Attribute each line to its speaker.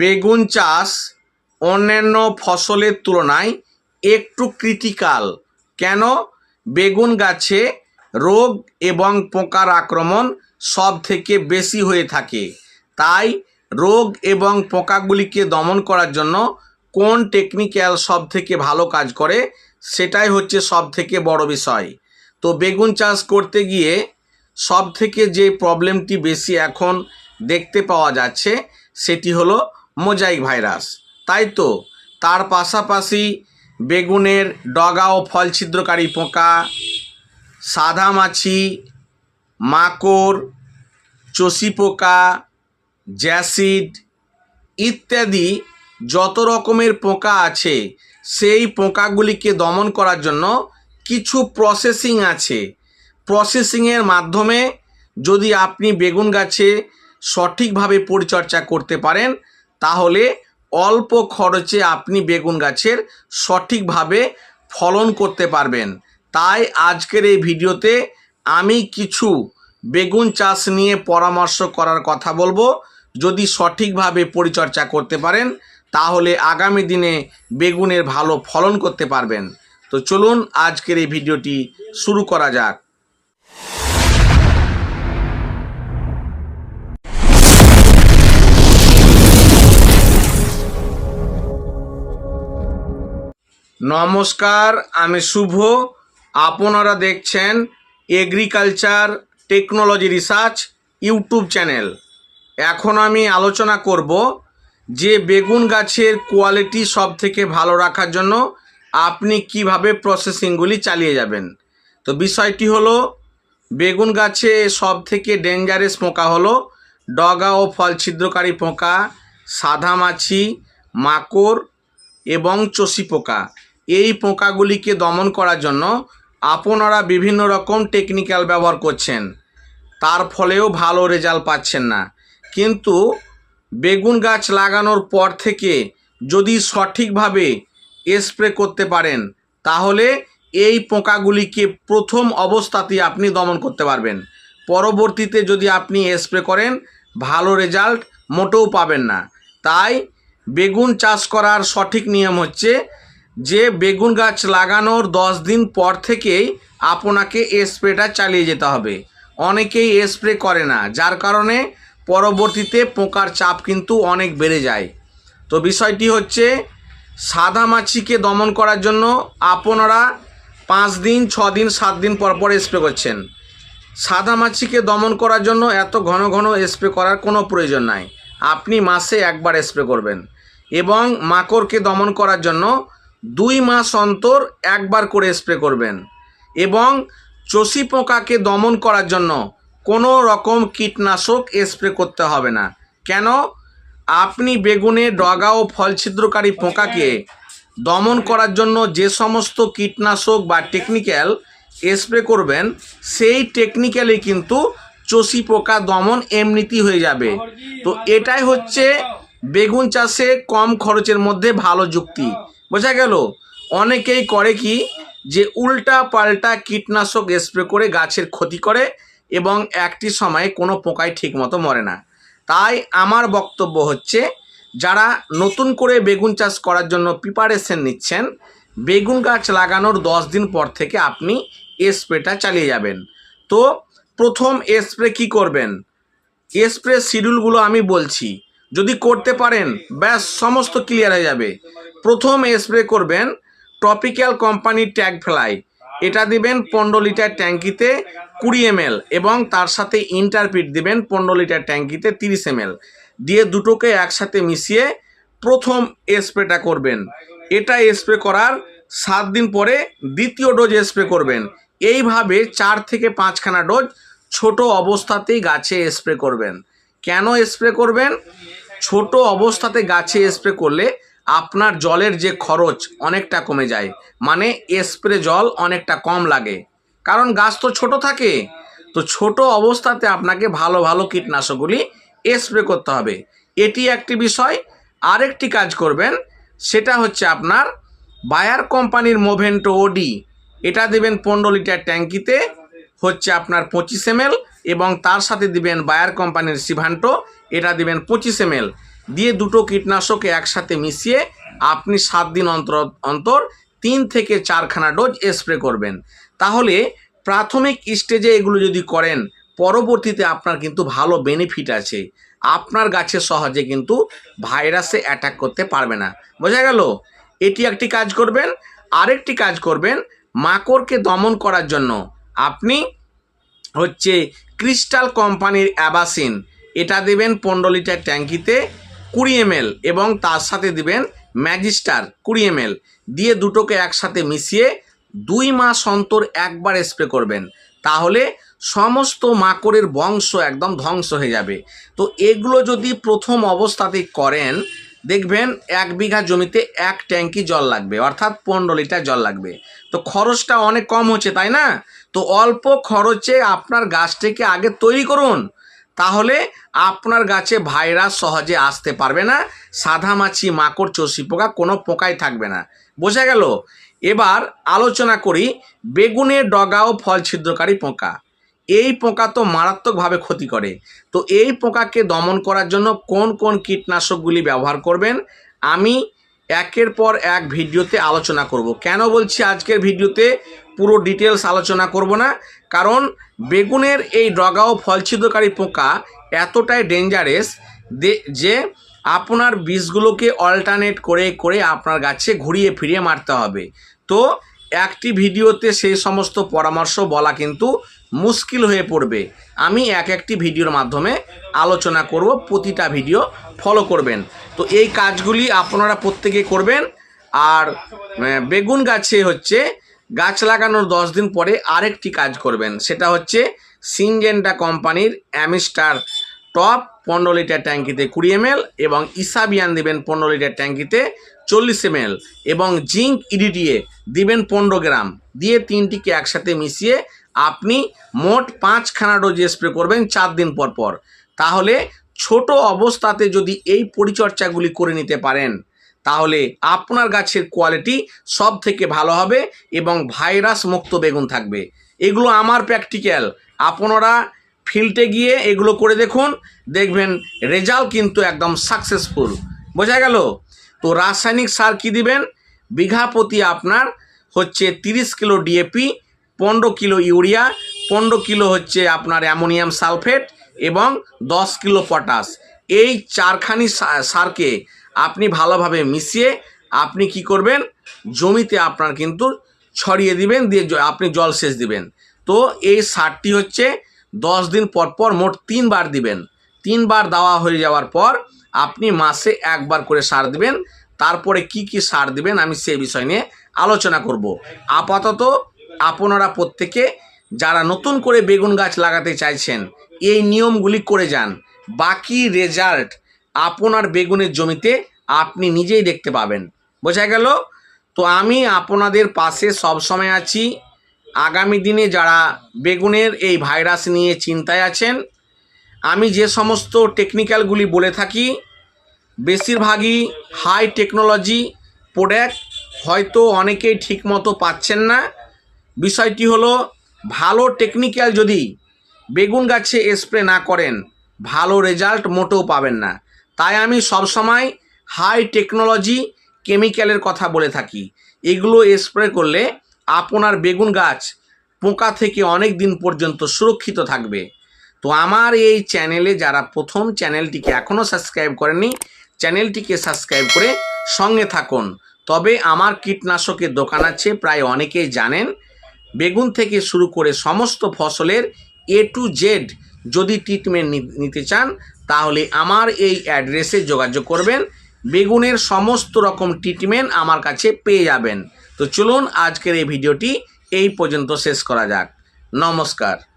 Speaker 1: বেগুন চাষ অন্যান্য ফসলের তুলনায় একটু ক্রিটিক্যাল কেন? বেগুন গাছে রোগ এবং পোকার আক্রমণ সব থেকে বেশি হয়ে থাকে। তাই রোগ এবং পোকাগুলিকে দমন করার জন্য কোন টেকনিক্যাল সব থেকে ভালো কাজ করে, সেটাই হচ্ছে সব থেকে বড় বিষয়। তো বেগুন চাষ করতে গিয়ে সব থেকে যে প্রবলেমটি বেশি এখন দেখতে পাওয়া যাচ্ছে, সেটি হলো মোজাইক ভাইরাস। তাই তো, তার পাশাপাশি বেগুনের ডগা ও ফল ছিদ্রকারী পোকা, সাদা মাছি, মাকড়, চষি পোকা, জ্যাসিড ইত্যাদি যত রকমের পোকা আছে, সেই পোকাগুলিকে দমন করার জন্য কিছু প্রসেসিং আছে। প্রসেসিংয়ের মাধ্যমে যদি আপনি বেগুন গাছে সঠিকভাবে পরিচর্যা করতে পারেন তাহলে অল্প খরচে আপনি বেগুন গাছের সঠিকভাবে ফলন করতে পারবেন। তাই আজকের এই ভিডিওতে আমি কিছু বেগুন চাষ নিয়ে পরামর্শ করার কথা বলব। যদি সঠিকভাবে পরিচর্যা করতে পারেন, তাহলে আগামী দিনে বেগুনের ভালো ফলন করতে পারবেন। তো চলুন আজকের এই ভিডিওটি শুরু করা যাক। নমস্কার, আমি শুভ। আপনারা দেখছেন agriculture technology research YouTube channel. এখন আমি আলোচনা করব যে বেগুন গাছের কোয়ালিটি সব থেকে ভালো রাখার জন্য আপনি কীভাবে প্রসেসিংগুলি চালিয়ে যাবেন। তো বিষয়টি হলো, বেগুন গাছে সব থেকে ডেঞ্জারাস পোকা হলো ডগা ও ফল ছিদ্রকারী পোকা, সাদা মাছি, মাকড় এবং চষি পোকা। এই পোকাগুলিকে দমন করার জন্য আপনারা বিভিন্ন রকম টেকনিক্যাল ব্যবহার করছেন। তার ফলেও ভালো রেজাল্ট পাচ্ছেন না। কিন্তু বেগুন গাছ লাগানোর পর থেকে যদি সঠিকভাবে স্প্রে করতে পারেন, তাহলে এই পোকাগুলিকে প্রথম অবস্থাতেই আপনি দমন করতে পারবেন। পরবর্তীতে যদি আপনি স্প্রে করেন, ভালো রেজাল্ট মোটেও পাবেন না। তাই বেগুন চাষ করার সঠিক নিয়ম হচ্ছে যে বেগুন গাছ লাগানোর দশ দিন পর থেকেই আপনাকে স্প্রেটা চালিয়ে যেতে হবে। অনেকেই স্প্রে করে না, যার কারণে পরবর্তীতে পোকার চাপ কিন্তু অনেক বেড়ে যায়। তো বিষয়টি হচ্ছে, সাদা মাছিকে দমন করার জন্য আপনারা পাঁচ দিন, ছ দিন, সাত দিন পর পর স্প্রে করছেন। সাদা মাছিকে দমন করার জন্য এত ঘন ঘন স্প্রে করার কোনো প্রয়োজন নাই। আপনি মাসে একবার স্প্রে করবেন এবং মাকড়কে দমন করার জন্য দুই মাস অন্তর একবার করে স্প্রে করবেন এবং চষি পোকাকে দমন করার জন্য কোনো রকম কীটনাশক স্প্রে করতে হবে না। কেন? আপনি বেগুনে, ডগা ও ফল ছিদ্রকারী পোকাকে দমন করার জন্য যে সমস্ত কীটনাশক বা টেকনিক্যাল স্প্রে করবেন, সেই টেকনিক্যালি কিন্তু চষি পোকা দমন এমনিতেই হয়ে যাবে। তো এটাই হচ্ছে বেগুন চাষে কম খরচের মধ্যে ভালো যুক্তি। বোঝা গেল? অনেকেই করে কি যে উল্টা পাল্টা কীটনাশক স্প্রে করে গাছের ক্ষতি করে এবং একটি সময়ে কোনো পোকায় ঠিকমতো মরে না। তাই আমার বক্তব্য হচ্ছে, যারা নতুন করে বেগুন চাষ করার জন্য প্রিপারেশন নিচ্ছেন, বেগুন গাছ লাগানোর দশ দিন পর থেকে আপনি স্প্রেটা চালিয়ে যাবেন। তো প্রথম স্প্রে কি করবেন? স্প্রে শিডিউলগুলো আমি বলছি। যদি করতে পারেন, ব্যাস সমস্ত ক্লিয়ার হয়ে যাবে। প্রথম স্প্রে করবেন টপিক্যাল কোম্পানির ট্যাগ ফ্লাই এটা দিবেন পনেরো লিটার ট্যাঙ্কিতে কুড়ি এম এবং তার সাথে ইন্টারপিট দিবেন পনেরো লিটার ট্যাঙ্কিতে তিরিশ এম দিয়ে দুটোকে একসাথে মিশিয়ে প্রথম স্প্রেটা করবেন। এটা স্প্রে করার সাত দিন পরে দ্বিতীয় ডোজ স্প্রে করবেন। এইভাবে চার থেকে পাঁচখানা ডোজ ছোট অবস্থাতেই গাছে স্প্রে করবেন। কেন স্প্রে করবেন? ছোট অবস্থাতে গাছে স্প্রে করলে আপনার জলের যে খরচ অনেকটা কমে যায়। মানে স্প্রে জল অনেকটা কম লাগে। কারণ গাছ তো ছোট থাকে। তো ছোট অবস্থাতে আপনাকে ভালো ভালো কীটনাশকগুলি স্প্রে করতে হবে। এটি একটি বিষয়। আরেকটি কাজ করবেন, সেটা হচ্ছে আপনার বায়ার কোম্পানির মোভেন্টো ওডি এটা দেবেন পনেরো লিটার ট্যাঙ্কিতে, হচ্ছে আপনার পঁচিশ এম এবং তার সাথে দিবেন বায়ার কোম্পানির সিভান্টো এটা দিবেন পঁচিশ এম দিয়ে দুটো কীটনাশক একসাথে মিশিয়ে আপনি সাত দিন অন্তর অন্তর তিন থেকে চারখানা ডোজ স্প্রে করবেন। তাহলে প্রাথমিক স্টেজে এগুলো যদি করেন, পরবর্তীতে আপনার কিন্তু ভালো বেনিফিট আছে। আপনার গাছে সহজে কিন্তু ভাইরাসে অ্যাটাক করতে পারবে না। বোঝা গেল? এটি একটি কাজ করবেন। আরেকটি কাজ করবেন, মাকড়কে দমন করার জন্য। আপনি হচ্ছে ক্রিস্টাল কোম্পানির অ্যাবাসিন এটা দেবেন পনেরো লিটার ট্যাঙ্কিতে কুড়ি এমএল এবং তার সাথে দিবেন ম্যাজিস্টার কুড়ি এমএল। দিয়ে দুটোকে একসাথে মিশিয়ে দুই মাস অন্তর একবার স্প্রে করবেন। তাহলে সমস্ত মাকড়ের বংশ একদম ধ্বংস হয়ে যাবে। তো এগুলো যদি প্রথম অবস্থাতেই করেন, দেখবেন এক বিঘা জমিতে এক ট্যাঙ্কি জল লাগবে, অর্থাৎ পনেরো লিটার জল লাগবে। তো খরচটা অনেক কম হচ্ছে, তাই না? তো অল্প খরচে আপনার গাছটিকে আগে তৈরি করুন। তাহলে আপনার গাছে ভাইরাস সহজে আসতে পারবে না, সাদা মাছি, মাকড় চষি পোকা কোনো পোকাই থাকবে না। বোঝা গেল? এবার আলোচনা করি বেগুনের ডগা ও ফল ছিদ্রকারী পোকা। এই পোকা তো মারাত্মকভাবে ক্ষতি করে। তো এই পোকাকে দমন করার জন্য কোন কোন কীটনাশকগুলি ব্যবহার করবেন? আমি একের পর এক ভিডিওতে আলোচনা করব। কেন বলছি আজকের ভিডিওতে? পুরো ডিটেলস আলোচনা করব না। কারণ বেগুনের এই ডগা ও ফল ছিদ্রকারী পোকা এতটাই ডেঞ্জারেস যে আপনার বীজগুলোকে অল্টারনেট করে করে আপনার গাছে ঘুরিয়ে ফিরিয়ে মারতে হবে। তো একটি ভিডিওতে সেই সমস্ত পরামর্শ বলা কিন্তু মুশকিল হয়ে পড়বে। আমি এক একটি ভিডিওর মাধ্যমে আলোচনা করব, প্রতিটা ভিডিও ফলো করবেন। তো এই কাজগুলি আপনারা প্রত্যেকে করবেন। আর বেগুন গাছে হচ্ছে গাছ লাগানোর দশ দিন পরে আরেকটি কাজ করবেন। সেটা হচ্ছে সিনজেন্টা কোম্পানির অ্যামিস্টার টপ পনেরো লিটার ট্যাঙ্কিতে কুড়ি এমএল এবং ইসাবিয়ান দেবেন পনেরো লিটার ট্যাঙ্কিতে চল্লিশ এমএল এবং জিঙ্ক ইডিটিএ দিবেন পনেরো গ্রাম। দিয়ে তিনটিকে একসাথে মিশিয়ে আপনি মোট পাঁচখানা ডোজ স্প্রে করবেন চার দিন পর পর। তাহলে ছোট অবস্থাতে যদি এই পরিচর্যাগুলি করে নিতে পারেন তাহলে আপনার গাছের কোয়ালিটি সব থেকে ভালো হবে এবং ভাইরাস মুক্ত বেগুন থাকবে। এগুলো আমার প্র্যাকটিক্যাল আপনারা ফিল্ডে গিয়ে এগুলো করে দেখুন, দেখবেন রেজাল্ট কিন্তু একদম সাকসেসফুল বোঝা গেল? তো রাসায়নিক সার কি দিবেন? বিঘা প্রতি আপনার হচ্ছে তিরিশ কিলো ডিএপি পনেরো কিলো ইউরিয়া, পনেরো কিলো হচ্ছে আপনার অ্যামোনিয়াম সালফেট এবং দশ কিলো পটাশ। এই চারখানি সারকে আপনি ভালোভাবে মিশিয়ে আপনি কি করবেন? জমিতে আপনার কিন্তু ছড়িয়ে দিবেন, দিয়ে আপনি জল সেচ দিবেন। তো এই সারটি হচ্ছে দশ দিন পর পর মোট তিনবার দিবেন। তিনবার দেওয়া হয়ে যাওয়ার পর আপনি মাসে একবার করে সার দিবেন। তারপরে কি কি সার দিবেন আমি সেই বিষয় নিয়ে আলোচনা করব। আপাতত আপনারা প্রত্যেকে যারা নতুন করে বেগুন গাছ লাগাতে চাইছেন, এই নিয়মগুলি করে যান। বাকি রেজাল্ট আপনার বেগুনের জমিতে আপনি নিজেই দেখতে পাবেন। বোঝা গেল? তো আমি আপনাদের পাশে সবসময় আছি। আগামী দিনে যারা বেগুনের এই ভাইরাস নিয়ে চিন্তায় আছেন, আমি যে সমস্ত টেকনিক্যালগুলি বলে থাকি, বেশিরভাগই হাই টেকনোলজি প্রোডাক্ট হয়তো অনেকেই ঠিকমতো পাচ্ছেন না। বিষয়টি হলো, ভালো টেকনিক্যাল যদি বেগুন গাছে স্প্রে না করেন ভালো রেজাল্ট মোটেও পাবেন না। তাই আমি সবসময় হাই টেকনোলজি কেমিক্যালের কথা বলে থাকি। এগুলো স্প্রে করলে আপনার বেগুন গাছ পোকা থেকে অনেক দিন পর্যন্ত সুরক্ষিত থাকবে। তো আমার এই চ্যানেলে যারা প্রথম চ্যানেলটিকে এখনও সাবস্ক্রাইব করেনি চ্যানেলটিকে সাবস্ক্রাইব করে সঙ্গে থাকুন। তবে আমার কীটনাশকের দোকান আছে, প্রায় অনেকেই জানেন। বেগুন থেকে শুরু করে সমস্ত ফসলের এ টু জেড যদি ট্রিটমেন্ট নিতে চান, তাহলে আমার এই অ্যাড্রেসে যোগাযোগ করবেন। বেগুনের সমস্ত রকম ট্রিটমেন্ট আমার কাছে পেয়ে যাবেন। তো চলুন আজকের এই ভিডিওটি এই পর্যন্ত শেষ করা যাক। নমস্কার।